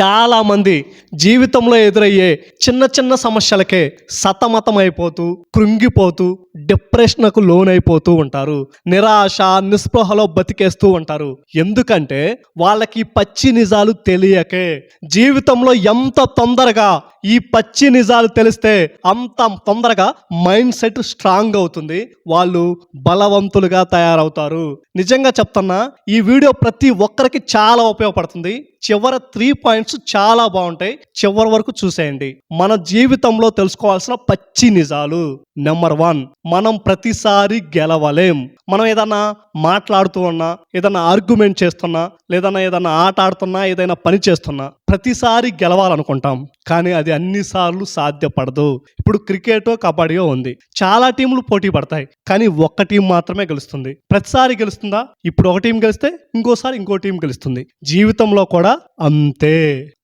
చాలామంది జీవితంలో ఎదురయ్యే చిన్న చిన్న సమస్యలకే సతమతమైపోతూ కృంగిపోతూ డిప్రెషన్కు లోనైపోతూ ఉంటారు. నిరాశ నిస్పృహలో బతికేస్తూ ఉంటారు. ఎందుకంటే వాళ్ళకి పచ్చి నిజాలు తెలియకే జీవితంలో ఎంత తొందరగా ఈ పచ్చి నిజాలు తెలిస్తే అంత తొందరగా మైండ్ సెట్ స్ట్రాంగ్ అవుతుంది. వాళ్ళు బలవంతులుగా తయారవుతారు. నిజంగా చెప్తున్నా ఈ వీడియో ప్రతి ఒక్కరికి చాలా ఉపయోగపడుతుంది. చివరి త్రీ పాయింట్స్ చాలా బాగుంటాయి. చివరి వరకు చూసేయండి. మన జీవితంలో తెలుసుకోవాల్సిన పచ్చి నిజాలు. నెంబర్ వన్ మనం ప్రతిసారి గెలవలేం. మనం ఏదన్నా మాట్లాడుతూ ఉన్నా ఏదన్నా ఆర్గ్యుమెంట్ చేస్తున్నా లేదన్నా ఏదన్నా ఆట ఆడుతున్నా ఏదైనా పని చేస్తున్నా ప్రతిసారి గెలవాలనుకుంటాం కానీ అది అన్నిసార్లు సాధ్యపడదు. ఇప్పుడు క్రికెట్ కబడ్డీ ఉంది. చాలా టీంలు పోటీ పడతాయి కానీ ఒక్క టీం మాత్రమే గెలుస్తుంది. ప్రతిసారి గెలుస్తుందా? ఇప్పుడు ఒక టీం గెలిస్తే ఇంకోసారి ఇంకో టీం గెలుస్తుంది. జీవితంలో కూడా అంతే.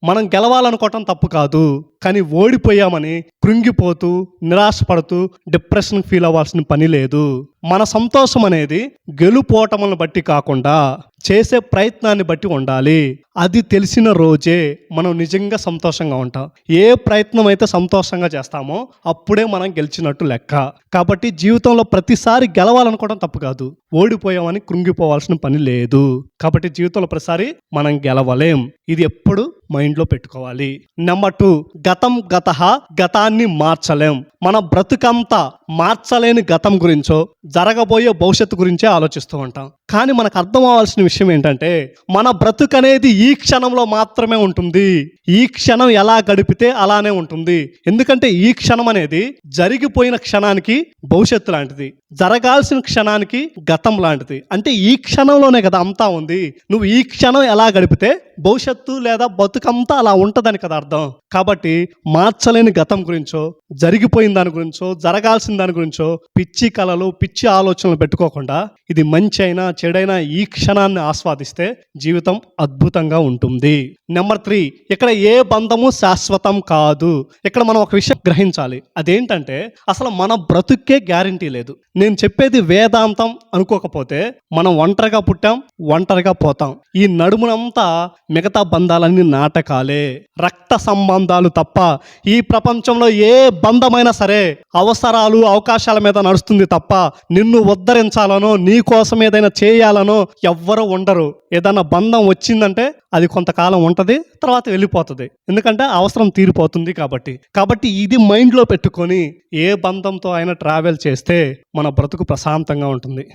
మనం గెలవాలనుకోవటం తప్పు కాదు కానీ ఓడిపోయామని కృంగిపోతూ నిరాశపడుతూ డిప్రెషన్ ఫీల్ అవ్వాల్సిన పని లేదు. మన సంతోషం అనేది గెలుపోటములను బట్టి కాకుండా చేసే ప్రయత్నాన్ని బట్టి ఉండాలి. అది తెలిసిన రోజే మనం నిజంగా సంతోషంగా ఉంటాం. ఏ ప్రయత్నం అయితే సంతోషంగా చేస్తామో అప్పుడే మనం గెలిచినట్టు లెక్క. కాబట్టి జీవితంలో ప్రతిసారి గెలవాలనుకోవడం తప్పు కాదు. ఓడిపోయామని కృంగిపోవాల్సిన పని లేదు. కాబట్టి జీవితంలో ప్రతిసారి మనం గెలవలేం. ఇది ఎప్పుడు మైండ్లో పెట్టుకోవాలి. నెంబర్ టూ గతం గత గతాన్ని మార్చలేం. మన బ్రతుకంతా మార్చలేని గతం గురించో జరగబోయే భవిష్యత్తు గురించే ఆలోచిస్తూ ఉంటాం. కానీ మనకు అర్థం అవ్వాల్సిన విషయం ఏంటంటే మన బ్రతుకు అనేది ఈ క్షణంలో మాత్రమే ఉంటుంది. ఈ క్షణం ఎలా గడిపితే అలానే ఉంటుంది. ఎందుకంటే ఈ క్షణం అనేది జరిగిపోయిన క్షణానికి భవిష్యత్తు లాంటిది. జరగాల్సిన క్షణానికి గతం లాంటిది. అంటే ఈ క్షణంలోనే కదా అంతా ఉంది. నువ్వు ఈ క్షణం ఎలా గడిపితే భవిష్యత్తు లేదా బతుకంతా అలా ఉంటుందని కదా అర్థం. కాబట్టి మార్చలేని గతం గురించో జరిగిపోయిన దాని గురించో జరగాల్సిన దాని గురించో పిచ్చి కళలు పిచ్చి ఆలోచనలు పెట్టుకోకుండా ఇది మంచి అయినా చెడైనా ఈ క్షణాన్ని ఆస్వాదిస్తే జీవితం అద్భుతంగా ఉంటుంది. నెంబర్ త్రీ ఇక్కడ ఏ బంధము శాశ్వతం కాదు. ఇక్కడ మనం ఒక విషయం గ్రహించాలి. అదేంటంటే అసలు మన బ్రతుక్కే గ్యారంటీ లేదు. నేను చెప్పేది వేదాంతం అనుకోకపోతే మనం ఒంటరిగా పుట్టాం ఒంటరిగా పోతాం. ఈ నడుమునంతా మిగతా బంధాలన్నీ నాటకాలే. రక్త సంబంధాలు తప్ప ఈ ప్రపంచంలో ఏ బంధమైనా సరే అవసరాలు అవకాశాల మీద నడుస్తుంది తప్ప నిన్ను ఉద్ధరించాలనో నీ కోసం ఏదైనా చేయాలనో ఎవ్వరూ ఉండరు. ఏదైనా బంధం వచ్చిందంటే అది కొంతకాలం ఉంటుంది తర్వాత వెళ్ళిపోతుంది. ఎందుకంటే అవసరం తీరిపోతుంది కాబట్టి. కాబట్టి ఇది మైండ్లో పెట్టుకొని ఏ బంధంతో అయినా ట్రావెల్ చేస్తే మన బ్రతుకు ప్రశాంతంగా ఉంటుంది.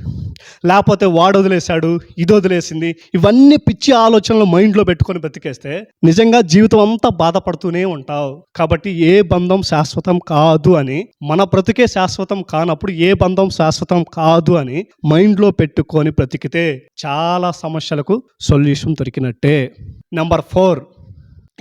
లేకపోతే వాడు వదిలేశాడు ఇది వదిలేసింది ఇవన్నీ పిచ్చి ఆలోచనలు మైండ్లో పెట్టుకొని బ్రతికేస్తే నిజంగా జీవితం అంతా బాధపడుతూనే ఉంటావు. కాబట్టి ఏ బంధం శాశ్వతం కాదు అని మన బ్రతికే శాశ్వతం కానప్పుడు ఏ బంధం శాశ్వతం కాదు అని మైండ్లో పెట్టుకొని బ్రతికితే చాలా సమస్యలకు సొల్యూషన్ దొరికినట్టే. నెంబర్ ఫోర్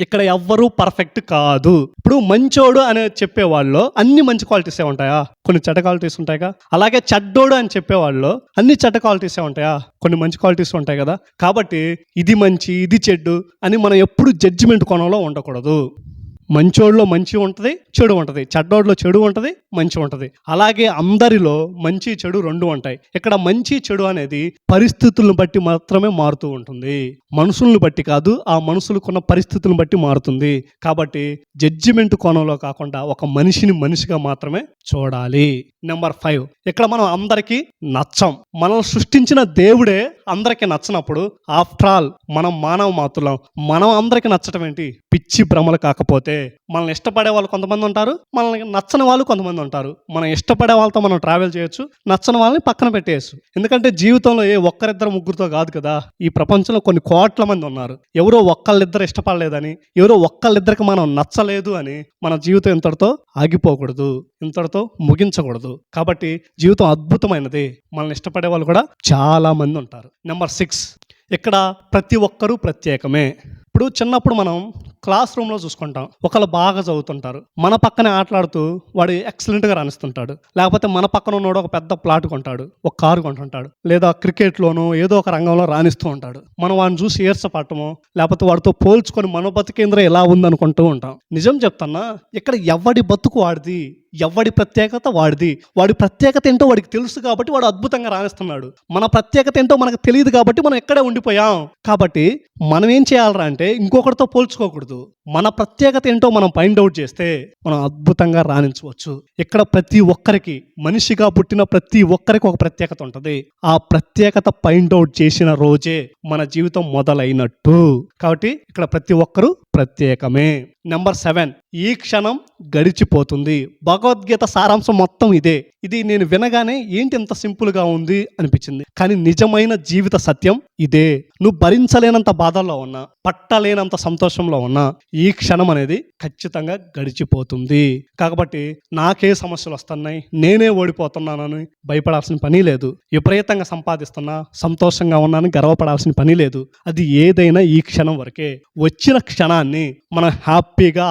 ఇక్కడ ఎవ్వరూ పర్ఫెక్ట్ కాదు. ఇప్పుడు మంచోడు అని చెప్పేవాళ్ళు అన్ని మంచి క్వాలిటీసే ఉంటాయా? కొన్ని చెడ్డ క్వాలిటీస్ ఉంటాయిగా. అలాగే చెడ్డోడు అని చెప్పేవాళ్ళు అన్ని చెడ్డ క్వాలిటీసే ఉంటాయా? కొన్ని మంచి క్వాలిటీస్ ఉంటాయి కదా. కాబట్టి ఇది మంచి ఇది చెడ్డు అని మనం ఎప్పుడు జడ్జిమెంట్ కోణంలో ఉండకూడదు. మంచోడిలో మంచి ఉంటుంది చెడు ఉంటుంది. చెడ్డోళ్ళలో చెడు ఉంటుంది మంచి ఉంటుంది. అలాగే అందరిలో మంచి చెడు రెండు ఉంటాయి. ఇక్కడ మంచి చెడు అనేది పరిస్థితులను బట్టి మాత్రమే మారుతూ ఉంటుంది. మనుషులను బట్టి కాదు ఆ మనుషులకున్న పరిస్థితులను బట్టి మారుతుంది. కాబట్టి జడ్జిమెంట్ కోణంలో కాకుండా ఒక మనిషిని మనిషిగా మాత్రమే చూడాలి. నెంబర్ ఫైవ్ ఇక్కడ మనం అందరికీ నచ్చం. మనం సృష్టించిన దేవుడే అందరికీ నచ్చనప్పుడు ఆఫ్టర్ ఆల్ మనం మానవ మాతులం మనం అందరికీ నచ్చటం ఏంటి? పిచ్చి భ్రమలు కాకపోతే మనల్ని ఇష్టపడే వాళ్ళు కొంతమంది ఉంటారు మనల్ని నచ్చని వాళ్ళు కొంతమంది ఉంటారు. మనం ఇష్టపడే వాళ్ళతో మనం ట్రావెల్ చేయొచ్చు నచ్చని వాళ్ళని పక్కన పెట్టేయచ్చు. ఎందుకంటే జీవితంలో ఏ ఒక్కరిద్దరు ముగ్గురుతో కాదు కదా. ఈ ప్రపంచంలో కొన్ని కోట్ల మంది ఉన్నారు. ఎవరో ఒక్కళ్ళిద్దరు ఇష్టపడలేదని ఎవరో ఒక్కళ్ళిద్దరికి మనం నచ్చలేదు అని మన జీవితం ఇంతటితో ఆగిపోకూడదు ఇంతటితో ముగించకూడదు. కాబట్టి జీవితం అద్భుతమైనది. మనల్ని ఇష్టపడే వాళ్ళు కూడా చాలా మంది ఉంటారు. Number six. ఇక్కడ ప్రతి ఒక్కరూ ప్రత్యేకమే. ఇప్పుడు చిన్నప్పుడు మనం క్లాస్ రూమ్లో చూసుకుంటాం. ఒకళ్ళు బాగా చదువుతుంటారు. మన పక్కనే ఆటలాడుతూ వాడు ఎక్సలెంట్గా రాణిస్తుంటాడు. లేకపోతే మన పక్కన ఉన్నోడు ఒక పెద్ద ప్లాట్ కొంటాడు. ఒక కారు కొంటుంటాడు. లేదా క్రికెట్లోనో ఏదో ఒక రంగంలో రాణిస్తూ ఉంటాడు. మనం వాడిని చూసి ఏర్చపట్టమో లేకపోతే వాడితో పోల్చుకొని మన బతుకేంద్ర ఎలా ఉందనుకుంటూ ఉంటాం. నిజం చెప్తున్నా ఇక్కడ ఎవడి బతుకు వాడిది? ఎవడి ప్రత్యేకత వాడిది? వాడి ప్రత్యేకత ఏంటో వాడికి తెలుసు కాబట్టి వాడు అద్భుతంగా రాణిస్తున్నాడు. మన ప్రత్యేకత ఏంటో మనకు తెలియదు కాబట్టి మనం ఎక్కడే ఉండిపోయాం. కాబట్టి మనం ఏం చేయాలరా అంటే ఇంకొకరితో పోల్చుకోకూడదు. మన ప్రత్యేకత ఏంటో మనం ఫైండ్ అవుట్ చేస్తే మనం అద్భుతంగా రాణించవచ్చు. ఇక్కడ ప్రతి ఒక్కరికి మనిషిగా పుట్టిన ప్రతి ఒక్కరికి ఒక ప్రత్యేకత ఉంటుంది. ఆ ప్రత్యేకత ఫైండ్ అవుట్ చేసిన రోజే మన జీవితం మొదలైనట్టు. కాబట్టి ఇక్కడ ప్రతి ఒక్కరూ ప్రత్యేకమే. నెంబర్ సెవెన్ ఈ క్షణం గడిచిపోతుంది. భగవద్గీత సారాంశం మొత్తం ఇదే. ఇది నేను వినగానే ఏంటి ఇంత సింపుల్గా ఉంది అనిపించింది. కానీ నిజమైన జీవిత సత్యం ఇదే. నువ్వు భరించలేనంత బాధల్లో ఉన్నా పట్టలేనంత సంతోషంలో ఉన్నా ఈ క్షణం అనేది ఖచ్చితంగా గడిచిపోతుంది. కాబట్టి నాకే సమస్యలు వస్తున్నాయి నేనే ఓడిపోతున్నానని భయపడాల్సిన పని లేదు. విపరీతంగా సంపాదిస్తున్నా సంతోషంగా ఉన్నానని గర్వపడాల్సిన పని లేదు. అది ఏదైనా ఈ క్షణం వరకే. వచ్చిన క్షణాన్ని మనం హ్యాపీగా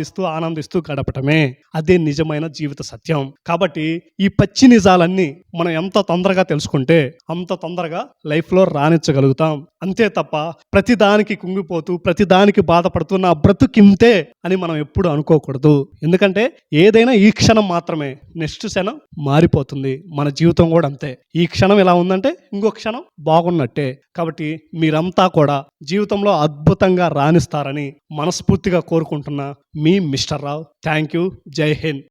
ఆస్వాదిస్తూ ఆనందిస్తూ గడపటమే అదే నిజమైన జీవిత సత్యం. కాబట్టి ఈ పచ్చి నిజాలన్నీ మనం ఎంత తొందరగా తెలుసుకుంటే అంత తొందరగా లైఫ్లో రాణించగలుగుతాం. అంతే తప్ప ప్రతిదానికి కుంగిపోతూ ప్రతిదానికి బాధపడుతూ నా బ్రతుకింతే అని మనం ఎప్పుడు అనుకోకూడదు. ఎందుకంటే ఏదైనా ఈ క్షణం మాత్రమే. నెక్స్ట్ క్షణం మారిపోతుంది. మన జీవితం కూడా అంతే. ఈ క్షణం ఎలా ఉందంటే ఇంకో క్షణం బాగున్నట్టే. కాబట్టి మీరంతా కూడా జీవితంలో అద్భుతంగా రాణిస్తారని మనస్ఫూర్తిగా కోరుకుంటున్నా మీ mister Rao thank you Jai Hind